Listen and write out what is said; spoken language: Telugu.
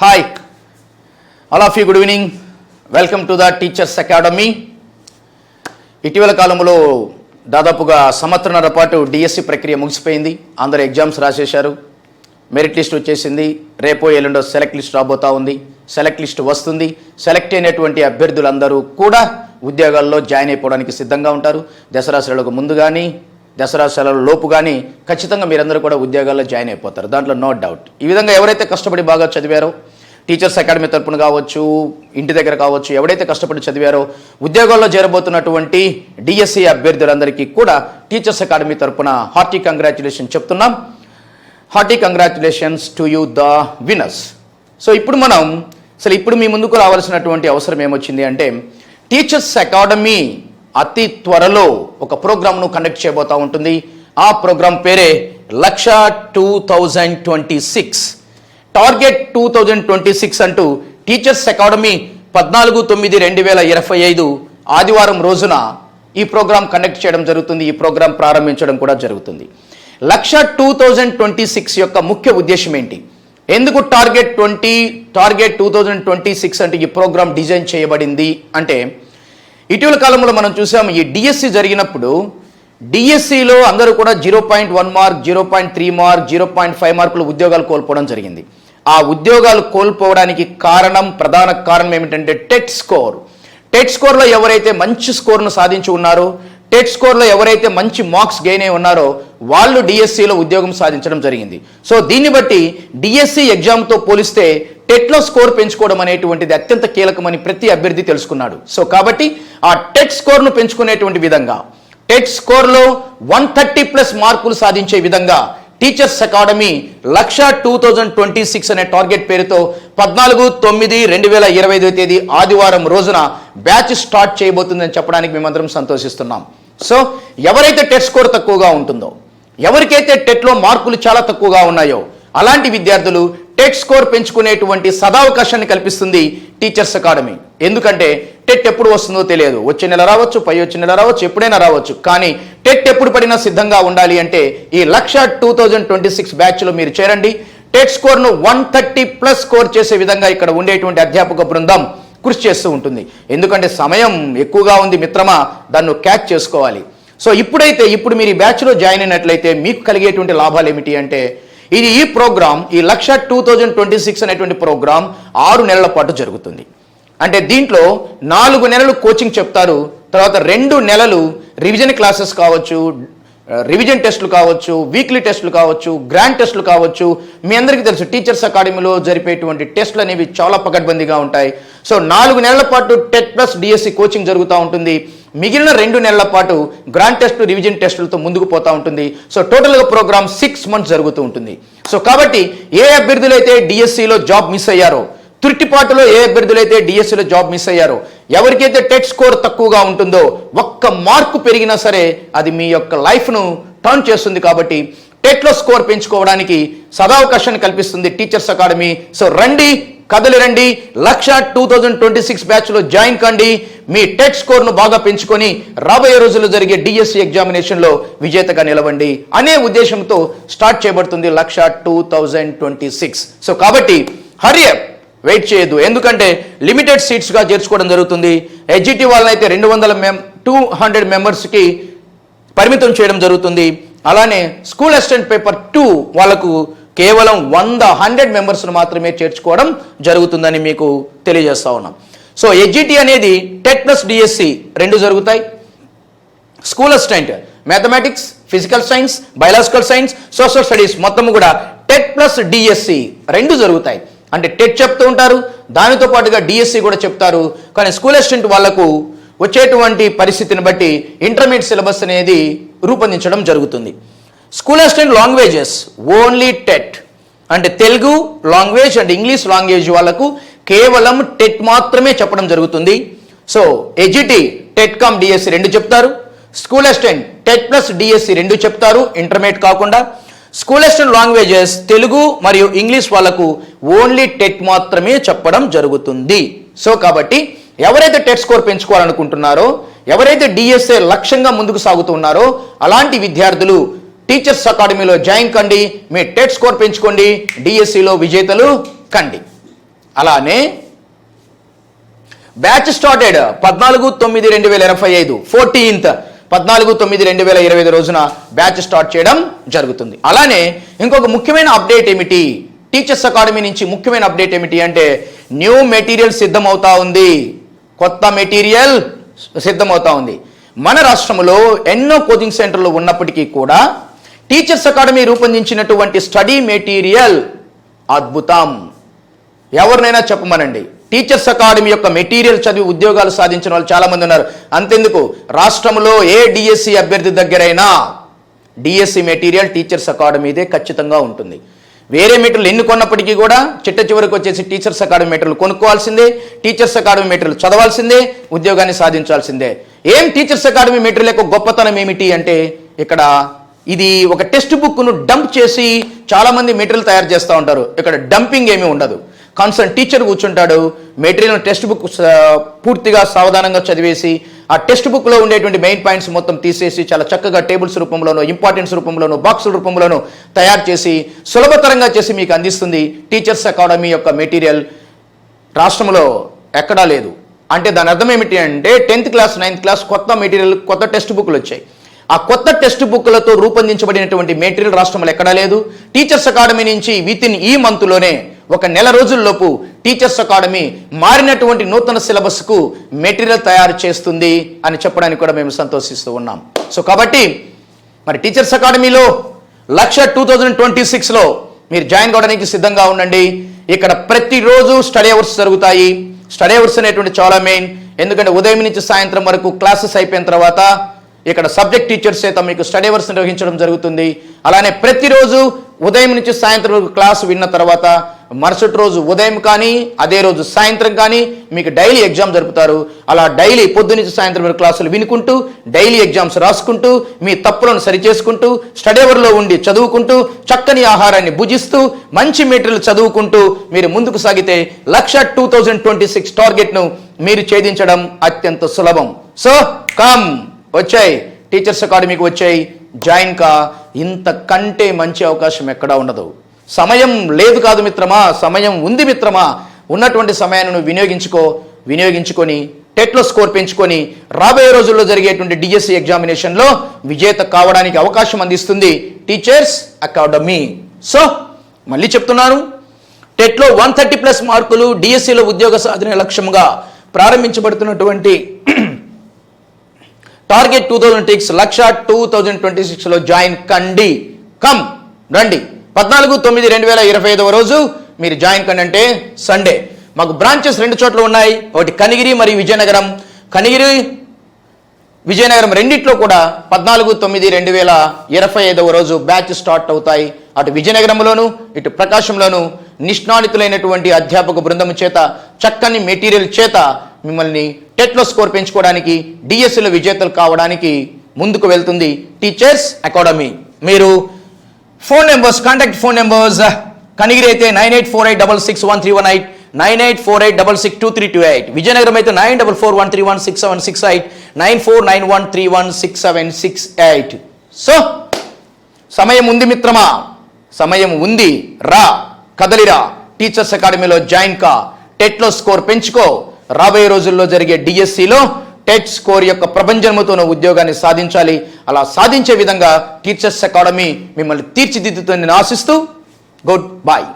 Hi all of you good evening welcome to the teachers academy ఇటీవల కాలంలో దాదాపుగా సంవత్సరాల పాటు డిఎస్సి ప్రక్రియ ముగిసిపోయింది. అందరు ఎగ్జామ్స్ రాసేశారు. మెరిట్ లిస్ట్ వచ్చేసింది. రేపో ఎల్లుండో సెలెక్ట్ లిస్ట్ రాబోతా ఉంది. సెలెక్ట్ లిస్ట్ వస్తుంది. సెలెక్ట్ అయినటువంటి అభ్యర్థులందరూ కూడా ఉద్యోగాల్లో జాయిన్ అయిపోవడానికి సిద్ధంగా ఉంటారు. దసరా సెలవులకు ముందు కానీ దసరా సెలవుల లోపు కానీ ఖచ్చితంగా మీరందరూ కూడా ఉద్యోగాల్లో జాయిన్ అయిపోతారు. దాంట్లో నో డౌట్. ఈ విధంగా ఎవరైతే కష్టపడి బాగా చదివారో టీచర్స్ అకాడమీ తరపున కావచ్చు ఇంటి దగ్గర కావచ్చు ఎవరైతే కష్టపడి చదివారో ఉద్యోగాల్లో చేరబోతున్నటువంటి డిఎస్సి అభ్యర్థులందరికీ కూడా టీచర్స్ అకాడమీ తరపున హార్టీ కంగ్రాచులేషన్ చెప్తున్నాం. Hearty congratulations to you the winners so ఇప్పుడు మనం అసలు ఇప్పుడు మీ ముందుకు రావాల్సినటువంటి అవసరం ఏమొచ్చింది అంటే టీచర్స్ అకాడమీ అతి త్వరలో ఒక ప్రోగ్రామ్ను కండక్ట్ చేయబోతూ ఉంటుంది. ఆ ప్రోగ్రామ్ పేరే lakh two thousand twenty six. Target two thousand twenty six అంటూ టీచర్స్ అకాడమీ పద్నాలుగు తొమ్మిది రెండు వేల ఇరవై ఐదు ఆదివారం రోజున ఈ ప్రోగ్రాం కండక్ట్ చేయడం జరుగుతుంది. ఈ ప్రోగ్రాం ప్రారంభించడం కూడా జరుగుతుంది. Lakh two thousand twenty six యొక్క ముఖ్య ఉద్దేశం ఏంటి? ఎందుకు target twenty target two thousand twenty six అంటే ఈ ప్రోగ్రామ్ డిజైన్ చేయబడింది అంటే ఇటీవల కాలంలో మనం చూసాము ఈ డిఎస్సి జరిగినప్పుడు డిఎస్సిలో అందరూ కూడా zero point one mark zero point three mark zero point five మార్కులు ఉద్యోగాలు కోల్పోవడం జరిగింది. ఆ ఉద్యోగాలు కోల్పోవడానికి కారణం ప్రధాన కారణం ఏమిటంటే టెట్ స్కోర్. టెట్ స్కోర్లో ఎవరైతే మంచి స్కోర్ను సాధించి ఉన్నారో టెట్ స్కోర్లో ఎవరైతే మంచి మార్క్స్ గెయిన్ అయి ఉన్నారో వాళ్ళు డిఎస్సిలో ఉద్యోగం సాధించడం జరిగింది. సో దీన్ని బట్టి డిఎస్సి ఎగ్జామ్తో పోలిస్తే టెట్లో స్కోర్ పెంచుకోవడం అనేటువంటిది అత్యంత కీలకమని ప్రతి అభ్యర్థి తెలుసుకున్నాడు. సో కాబట్టి ఆ టెట్ స్కోర్ను పెంచుకునేటువంటి విధంగా టెట్ స్కోర్లో వన్ థర్టీ ప్లస్ మార్కులు సాధించే విధంగా teachers academy lakh two thousand twenty six అనే టార్గెట్ పేరుతో పద్నాలుగు తొమ్మిది రెండు వేల ఇరవై ఐదో తేదీ ఆదివారం రోజున బ్యాచ్ స్టార్ట్ చేయబోతుందని చెప్పడానికి మేమందరం సంతోషిస్తున్నాం. సో ఎవరైతే టెట్ స్కోర్ తక్కువగా ఉంటుందో ఎవరికైతే టెట్లో మార్కులు చాలా తక్కువగా ఉన్నాయో అలాంటి విద్యార్థులు టెట్ స్కోర్ పెంచుకునేటువంటి సదావకాశాన్ని కల్పిస్తుంది టీచర్స్ అకాడమీ ఎందుకంటే టెట్ ఎప్పుడు వస్తుందో తెలియదు. వచ్చే నెల రావచ్చు పై వచ్చే నెల రావచ్చు ఎప్పుడైనా రావచ్చు. కానీ టెట్ ఎప్పుడు పడినా సిద్ధంగా ఉండాలి అంటే ఈ lakh two thousand twenty six బ్యాచ్లో మీరు చేరండి. టెట్ స్కోర్ను వన్ థర్టీ ప్లస్ స్కోర్ చేసే విధంగా ఇక్కడ ఉండేటువంటి అధ్యాపక బృందం కృషి చేస్తూ ఉంటుంది. ఎందుకంటే సమయం ఎక్కువగా ఉంది మిత్రమా దాన్ని క్యాచ్ చేసుకోవాలి. సో ఇప్పుడైతే ఇప్పుడు మీరు ఈ బ్యాచ్లో జాయిన్ అయినట్లయితే మీకు కలిగేటువంటి లాభాలు ఏమిటి అంటే ఇది ఈ ప్రోగ్రామ్ ఈ lakh two thousand twenty six అనేటువంటి ప్రోగ్రామ్ ఆరు నెలల పాటు జరుగుతుంది. అంటే దీంట్లో నాలుగు నెలలు కోచింగ్ చెప్తారు. తర్వాత రెండు నెలలు రివిజన్ క్లాసెస్ కావచ్చు రివిజన్ టెస్టులు కావచ్చు వీక్లీ టెస్టులు కావచ్చు గ్రాండ్ టెస్టులు కావచ్చు. మీ అందరికీ తెలుసు టీచర్స్ అకాడమీలో జరిపేటువంటి టెస్టులు అనేవి చాలా పకడ్బందీగా ఉంటాయి. సో నాలుగు నెలల పాటు టెట్ ప్లస్ డిఎస్సి కోచింగ్ జరుగుతూ ఉంటుంది. మిగిలిన రెండు నెలల పాటు గ్రాండ్ టెస్ట్ రివిజన్ టెస్టులతో ముందుకు పోతూ ఉంటుంది. సో టోటల్గా ప్రోగ్రామ్ సిక్స్ మంత్స్ జరుగుతూ ఉంటుంది. సో కాబట్టి ఏ అభ్యర్థులైతే డిఎస్సిలో జాబ్ మిస్ అయ్యారో తుర్టిపాటులో ఏ అభ్యర్థులైతే డిఎస్సిలో జాబ్ మిస్ అయ్యారో ఎవరికైతే టెట్ స్కోర్ తక్కువగా ఉంటుందో ఒక్క మార్కు పెరిగినా సరే అది మీ యొక్క లైఫ్ను టర్న్ చేస్తుంది కాబట్టి టెట్లో స్కోర్ పెంచుకోవడానికి సదావకాశాన్ని కల్పిస్తుంది టీచర్స్ అకాడమీ. సో రండి కదలి రండి. Lakh two thousand twenty six బ్యాచ్లో జాయిన్ కండి. మీ టెట్ స్కోర్ను బాగా పెంచుకొని రాబోయే రోజుల్లో జరిగే డిఎస్సి ఎగ్జామినేషన్లో విజేతగా నిలవండి అనే ఉద్దేశంతో స్టార్ట్ చేయబడుతుంది Laksha two thousand twenty six. So కాబట్టి హరియప్ వెయిట్ చేయొద్దు. ఎందుకంటే లిమిటెడ్ సీట్స్గా చేర్చుకోవడం జరుగుతుంది. హెచ్జిటి వాళ్ళనైతే రెండు వందల మెం టూ హండ్రెడ్ మెంబర్స్కి పరిమితం చేయడం జరుగుతుంది. అలానే స్కూల్ అసిస్టెంట్ పేపర్ టూ వాళ్ళకు కేవలం వంద హండ్రెడ్ మెంబర్స్ను మాత్రమే చేర్చుకోవడం జరుగుతుందని మీకు తెలియజేస్తా ఉన్నాం. సో ఎజ్జిటి అనేది టెట్ ప్లస్ డిఎస్సి రెండు జరుగుతాయి. School assistant mathematics physical science biological science social studies మొత్తం కూడా టెట్ ప్లస్ డిఎస్సి రెండు జరుగుతాయి. అంటే టెట్ చెప్తూ ఉంటారు దానితో పాటుగా డిఎస్సి కూడా చెప్తారు. కానీ స్కూల్ అసిస్టెంట్ వాళ్ళకు వచ్చేటువంటి పరిస్థితిని బట్టి ఇంటర్మీడియట్ సిలబస్ అనేది రూపొందించడం జరుగుతుంది. School assistant languages only TET. అంటే Telugu language and English language వాళ్ళకు కేవలం టెట్ మాత్రమే చెప్పడం జరుగుతుంది. So SGT TET cum DSC రెండు చెప్తారు. School assistant TET plus DSC రెండు చెప్తారు. ఇంటర్మీడియట్ కాకుండా స్కూల్ అసిస్టెంట్ లాంగ్వేజెస్ తెలుగు మరియు ఇంగ్లీష్ వాళ్ళకు ఓన్లీ టెట్ మాత్రమే చెప్పడం జరుగుతుంది. సో కాబట్టి ఎవరైతే టెట్ స్కోర్ పెంచుకోవాలనుకుంటున్నారో ఎవరైతే డిఎస్ఏ లక్ష్యంగా ముందుకు సాగుతున్నారో అలాంటి విద్యార్థులు టీచర్స్ అకాడమీలో జాయిన్ కండి మీ టెట్ స్కోర్ పెంచుకోండి డిఎస్సిలో విజేతలు కండి. అలానే బ్యాచ్ స్టార్టెడ్ పద్నాలుగు తొమ్మిది రెండు వేల ఇరవై ఐదు ఫోర్టీన్త్ పద్నాలుగు తొమ్మిది రెండు వేల ఇరవై ఐదు రోజున బ్యాచ్ స్టార్ట్ చేయడం జరుగుతుంది. అలానే ఇంకొక ముఖ్యమైన అప్డేట్ ఏమిటి? టీచర్స్ అకాడమీ నుంచి ముఖ్యమైన అప్డేట్ ఏమిటి అంటే న్యూ మెటీరియల్ సిద్ధమవుతా ఉంది. కొత్త మెటీరియల్ సిద్ధమవుతా ఉంది. మన రాష్ట్రంలో ఎన్నో కోచింగ్ సెంటర్లు ఉన్నప్పటికీ కూడా టీచర్స్ అకాడమీ రూపొందించినటువంటి స్టడీ మెటీరియల్ అద్భుతం. ఎవరినైనా చెప్పమనండి. టీచర్స్ అకాడమీ యొక్క మెటీరియల్ చదివి ఉద్యోగాలు సాధించిన వాళ్ళు చాలామంది ఉన్నారు. అంతెందుకు? రాష్ట్రంలో ఏ డిఎస్సి అభ్యర్థి దగ్గరైనా డిఎస్సి మెటీరియల్ టీచర్స్ అకాడమీదే ఖచ్చితంగా ఉంటుంది. వేరే మెటీరియల్ ఎన్ని కొన్నప్పటికీ కూడా చిట్ట చివరికి వచ్చేసి టీచర్స్ అకాడమీ మెటీరియల్ కొనుక్కోవాల్సిందే టీచర్స్ అకాడమీ మెటీరియల్ చదవాల్సిందే ఉద్యోగాన్ని సాధించాల్సిందే. ఏం టీచర్స్ అకాడమీ మెటీరియల్ యొక్క గొప్పతనం ఏమిటి అంటే ఇక్కడ ఇది ఒక టెక్స్ట్ బుక్ను డంప్ చేసి చాలామంది మెటీరియల్ తయారు చేస్తూ ఉంటారు. ఇక్కడ డంపింగ్ ఏమీ ఉండదు. కన్సర్న్ టీచర్ కూర్చుంటాడు. మెటీరియల్ టెక్స్ట్ బుక్ పూర్తిగా సావధానంగా చదివేసి ఆ టెక్స్ట్ బుక్లో ఉండేటువంటి మెయిన్ పాయింట్స్ మొత్తం తీసేసి చాలా చక్కగా టేబుల్స్ రూపంలోనూ ఇంపార్టెన్స్ రూపంలోనూ బాక్సుల రూపంలోనూ తయారు చేసి సులభతరంగా చేసి మీకు అందిస్తుంది టీచర్స్ అకాడమీ యొక్క మెటీరియల్. రాష్ట్రంలో ఎక్కడా లేదు. అంటే దాని అర్థం ఏమిటి అంటే టెన్త్ క్లాస్ నైన్త్ క్లాస్ కొత్త మెటీరియల్ కొత్త టెక్స్ట్ బుక్లు వచ్చాయి. ఆ కొత్త టెక్స్ట్ బుక్లతో రూపొందించబడినటువంటి మెటీరియల్ రాష్ట్రంలో ఎక్కడా లేదు. టీచర్స్ అకాడమీ నుంచి విత్ ఇన్ ఈ మంత్లోనే ఒక నెల రోజుల్లోపు టీచర్స్ అకాడమీ మారినటువంటి నూతన సిలబస్కు మెటీరియల్ తయారు చేస్తుంది అని చెప్పడానికి కూడా మేము సంతోషిస్తూ ఉన్నాం. సో కాబట్టి మరి టీచర్స్ అకాడమీలో లక్ష టూ థౌజండ్ ట్వంటీ సిక్స్లో మీరు జాయిన్ కావడానికి సిద్ధంగా ఉండండి. ఇక్కడ ప్రతిరోజు స్టడీ అవర్స్ జరుగుతాయి. స్టడీ అవర్స్ అనేటువంటి చాలా మెయిన్. ఎందుకంటే ఉదయం నుంచి సాయంత్రం వరకు క్లాసెస్ అయిపోయిన తర్వాత ఇక్కడ సబ్జెక్ట్ టీచర్స్ చేత మీకు స్టడీ అవర్స్ నిర్వహించడం జరుగుతుంది. అలానే ప్రతిరోజు ఉదయం నుంచి సాయంత్రం వరకు క్లాస్ విన్న తర్వాత మరుసటి రోజు ఉదయం కానీ అదే రోజు సాయంత్రం కానీ మీకు డైలీ ఎగ్జామ్ జరుపుతారు. అలా డైలీ పొద్దునుంచి సాయంత్రం మీరు క్లాసులు వినుకుంటూ డైలీ ఎగ్జామ్స్ రాసుకుంటూ మీ తప్పులను సరిచేసుకుంటూ స్టడీ అవర్లో ఉండి చదువుకుంటూ చక్కని ఆహారాన్ని భుజిస్తూ మంచి మెటీరియల్ చదువుకుంటూ మీరు ముందుకు సాగితే lakh two thousand twenty six టార్గెట్ను మీరు ఛేదించడం అత్యంత సులభం. సో కమ్ వచ్చాయి. టీచర్స్ అకాడమీకి వచ్చాయి. జాయిన్ కా. ఇంతకంటే మంచి అవకాశం ఎక్కడా ఉండదు. సమయం లేదు కాదు మిత్రమా సమయం ఉంది మిత్రమా. ఉన్నటువంటి సమయాన్ని నువ్వు వినియోగించుకో వినియోగించుకొని టెట్లో స్కోర్ పెంచుకొని రాబోయే రోజుల్లో జరిగేటువంటి డిఎస్సి ఎగ్జామినేషన్లో విజేత కావడానికి అవకాశం అందిస్తుంది టీచర్స్ అకాడమీ. సో మళ్ళీ చెప్తున్నాను టెట్లో వన్ థర్టీ ప్లస్ మార్కులు డిఎస్సిలో ఉద్యోగ సాధన లక్ష్యంగా ప్రారంభించబడుతున్నటువంటి target two thousand six lakh two thousand twenty సిక్స్లో జాయిన్ కండి. కమ్ రండి. పద్నాలుగు తొమ్మిది రెండు వేల ఇరవై ఐదవ రోజు మీరు జాయిన్ కండి అంటే సండే. మాకు బ్రాంచెస్ రెండు చోట్ల ఉన్నాయి. ఒకటి కనిగిరి మరియు విజయనగరం. కనిగిరి విజయనగరం రెండిట్లో కూడా పద్నాలుగు తొమ్మిది రెండు వేల ఇరవై ఐదవ రోజు బ్యాచ్ స్టార్ట్ అవుతాయి. అటు విజయనగరంలోను ఇటు ప్రకాశంలోను నిష్ణాళితులైనటువంటి అధ్యాపక బృందం చేత చక్కని మెటీరియల్ చేత మిమ్మల్ని టెట్లో స్కోర్ పెంచుకోవడానికి డిఎస్సిలో విజేతలు కావడానికి ముందుకు వెళ్తుంది టీచర్స్ అకాడమీ. మీరు phone numbers contact phone numbers Kanigiri అయితే nine eight four eight double six one three one eight nine eight four eight double six two three two eight Vizianagaram అయితే nine double four one three one six seven six eight nine four nine one three one six seven six eight so సమయం ఉంది మిత్రమా? సమయం ఉంది. రా కదలిరా. టీచర్స్ అకాడమీలో జాయిన్ కా. టెట్లో స్కోర్ పెంచుకో. రాబోయే రోజుల్లో జరిగే డిఎస్సిలో టెట్ స్కోర్ యొక్క ప్రభంజనముతోన ఉద్యోగాన్ని సాధించాలి. అలా సాధించే విధంగా టీచర్స్ అకాడమీ మిమ్మల్ని తీర్చిదిద్దుతుందని ఆశిస్తూ గుడ్ బాయ్